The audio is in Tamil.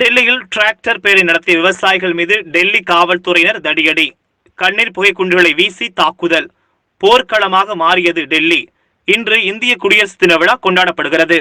டெல்லியில் டிராக்டர் பேரை நடத்திய விவசாயிகள் மீது டெல்லி காவல்துறையினர் தடியடி. கண்ணீர் புகை குண்டுகளை வீசி தாக்குதல். போர்க்களமாக மாறியது டெல்லி. இன்று இந்திய குடியரசு தின விழா கொண்டாடப்படுகிறது.